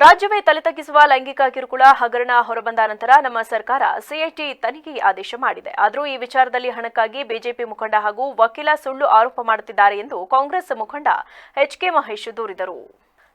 ರಾಜ್ಯವೇ ತಲೆತಗ್ಗಿಸುವ ಲೈಂಗಿಕ ಕಿರುಕುಳ ಹಗರಣ ಹೊರಬಂದ ನಂತರ ನಮ್ಮ ಸರ್ಕಾರ ಸಿಐಟಿ ತನಿಖೆಗೆ ಆದೇಶ ಮಾಡಿದೆ. ಆದರೂ ಈ ವಿಚಾರದಲ್ಲಿ ಹಣಕ್ಕಾಗಿ ಬಿಜೆಪಿ ಮುಖಂಡ ಹಾಗೂ ವಕೀಲ ಸುಳ್ಳು ಆರೋಪ ಮಾಡುತ್ತಿದ್ದಾರೆ ಎಂದು ಕಾಂಗ್ರೆಸ್ ಮುಖಂಡ ಎಚ್ ಕೆ ಮಹೇಶ್ ದೂರಿದರು.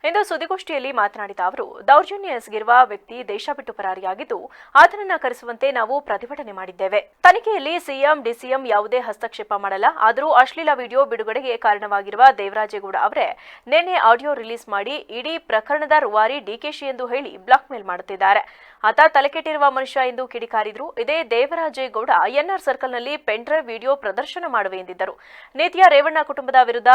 ಇಂದು ಸುದ್ದಿಗೋಷ್ಠಿಯಲ್ಲಿ ಮಾತನಾಡಿದ ಅವರು, ದೌರ್ಜನ್ಯ ಎಸಗಿರುವ ವ್ಯಕ್ತಿ ದೇಶ ಬಿಟ್ಟು ಪರಾರಿಯಾಗಿದ್ದು, ಆತನನ್ನ ಕರೆಸುವಂತೆ ನಾವು ಪ್ರತಿಭಟನೆ ಮಾಡಿದ್ದೇವೆ. ತನಿಖೆಯಲ್ಲಿ ಸಿಎಂ, ಡಿಸಿಎಂ ಯಾವುದೇ ಹಸ್ತಕ್ಷೇಪ ಮಾಡಲ್ಲ. ಆದರೂ ಅಶ್ಲೀಲ ವಿಡಿಯೋ ಬಿಡುಗಡೆಗೆ ಕಾರಣವಾಗಿರುವ ದೇವರಾಜೇಗೌಡ ಅವರೇ ನಿನ್ನೆ ಆಡಿಯೋ ರಿಲೀಸ್ ಮಾಡಿ ಇಡೀ ಪ್ರಕರಣದ ರೂವಾರಿ ಡಿಕೆಶಿ ಎಂದು ಹೇಳಿ ಬ್ಲಾಕ್ ಮೇಲ್ ಮಾಡುತ್ತಿದ್ದಾರೆ. ಆತ ತಲೆಕೆಟ್ಟಿರುವ ಮನುಷ್ಯ ಎಂದು ಕಿಡಿಕಾರಿದ್ರು. ಇದೇ ದೇವರಾಜೇಗೌಡ ಎನ್ಆರ್ ಸರ್ಕಲ್ನಲ್ಲಿ ಪೆಂಡ್ರೈವ್ ವಿಡಿಯೋ ಪ್ರದರ್ಶನ ಮಾಡುವೆ ಎಂದಿದ್ದರು. ನೀತಿಯ ರೇವಣ್ಣ ಕುಟುಂಬದ ವಿರುದ್ಧ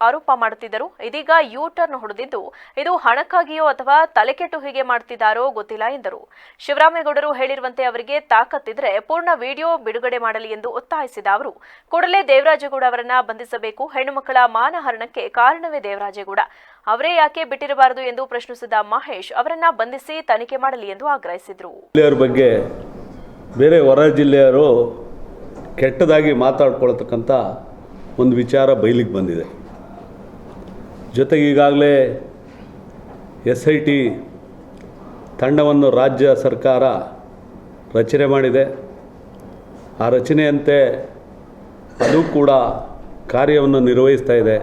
ಆರೋಪ ಮಾಡುತ್ತಿದ್ದರು. ಇದೀಗ ಯೂ ಟರ್ನ್ ಹೊಡೆದಿದ್ದು ಇದು ಹಣಕ್ಕಾಗಿಯೋ ಅಥವಾ ತಲೆಕೆಟ್ಟು ಹೀಗೆ ಮಾಡ್ತಿದ್ದಾರೋ ಗೊತ್ತಿಲ್ಲ ಎಂದರು. ಶಿವರಾಮೇಗೌಡರು ಹೇಳಿರುವಂತೆ ಅವರಿಗೆ ತಾಕತ್ತಿದ್ರೆ ಪೂರ್ಣ ವಿಡಿಯೋ ಬಿಡುಗಡೆ ಮಾಡಲಿ ಎಂದು ಒತ್ತಾಯಿಸಿದ ಅವರು. ಕೂಡಲೇ ದೇವರಾಜೇಗೌಡ ಅವರನ್ನ ಬಂಧಿಸಬೇಕು, ಹೆಣ್ಣುಮಕ್ಕಳ ಮಾನಹರಣಕ್ಕೆ ಕಾರಣವೇ ದೇವರಾಜೇಗೌಡ. ಅವರೇ ಯಾಕೆ ಬಿಟ್ಟಿರಬಾರದು ಎಂದು ಪ್ರಶ್ನಿಸಿದ ಮಹೇಶ್ ಅವರನ್ನ ಬಂಧಿಸಿ ತನಿಖೆ ಮಾಡಲಿ ಎಂದು ಆಗ್ರಹಿಸಿದರು. ಬಗ್ಗೆ ಬೇರೆ ಹೊರ ಜಿಲ್ಲೆಯವರು ಕೆಟ್ಟದಾಗಿ ಮಾತಾಡ್ಕೊಳ್ತಕ್ಕಂಥ ಒಂದು ವಿಚಾರ ಬಯಲಿಗೆ ಬಂದಿದೆ. ಜೊತೆಗೆ ಈಗಾಗಲೇ ಎಸ್ ಐ ಟಿ ತಂಡವನ್ನು ರಾಜ್ಯ ಸರ್ಕಾರ ರಚನೆ ಮಾಡಿದೆ. ಆ ರಚನೆಯಂತೆ ಅದು ಕೂಡ ಕಾರ್ಯವನ್ನು ನಿರ್ವಹಿಸ್ತಾ ಇದೆ.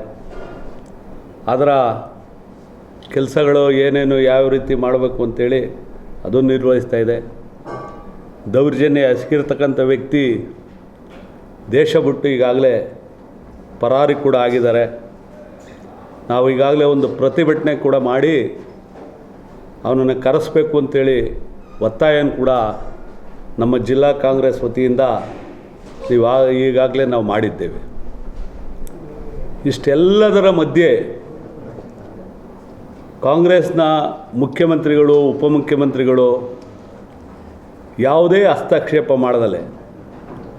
ಅದರ ಕೆಲಸಗಳು ಏನೇನು ಯಾವ ರೀತಿ ಮಾಡಬೇಕು ಅಂತೇಳಿ ಅದು ನಿರ್ವಹಿಸ್ತಾ ಇದೆ. ದೌರ್ಜನ್ಯ ಎಸಗಿರ್ತಕ್ಕಂಥ ವ್ಯಕ್ತಿ ದೇಶ ಬಿಟ್ಟು ಈಗಾಗಲೇ ಪರಾರಿ ಕೂಡ ಆಗಿದ್ದಾರೆ. ನಾವು ಈಗಾಗಲೇ ಒಂದು ಪ್ರತಿಭಟನೆ ಕೂಡ ಮಾಡಿ ಅವನನ್ನು ಕರೆಸಬೇಕು ಅಂತೇಳಿ ಒತ್ತಾಯನ ಕೂಡ ನಮ್ಮ ಜಿಲ್ಲಾ ಕಾಂಗ್ರೆಸ್ ವತಿಯಿಂದ ನೀವು ಈಗಾಗಲೇ ನಾವು ಮಾಡಿದ್ದೇವೆ. ಇಷ್ಟೆಲ್ಲದರ ಮಧ್ಯೆ ಕಾಂಗ್ರೆಸ್ನ ಮುಖ್ಯಮಂತ್ರಿಗಳು, ಉಪಮುಖ್ಯಮಂತ್ರಿಗಳು ಯಾವುದೇ ಹಸ್ತಕ್ಷೇಪ ಮಾಡದಲೆ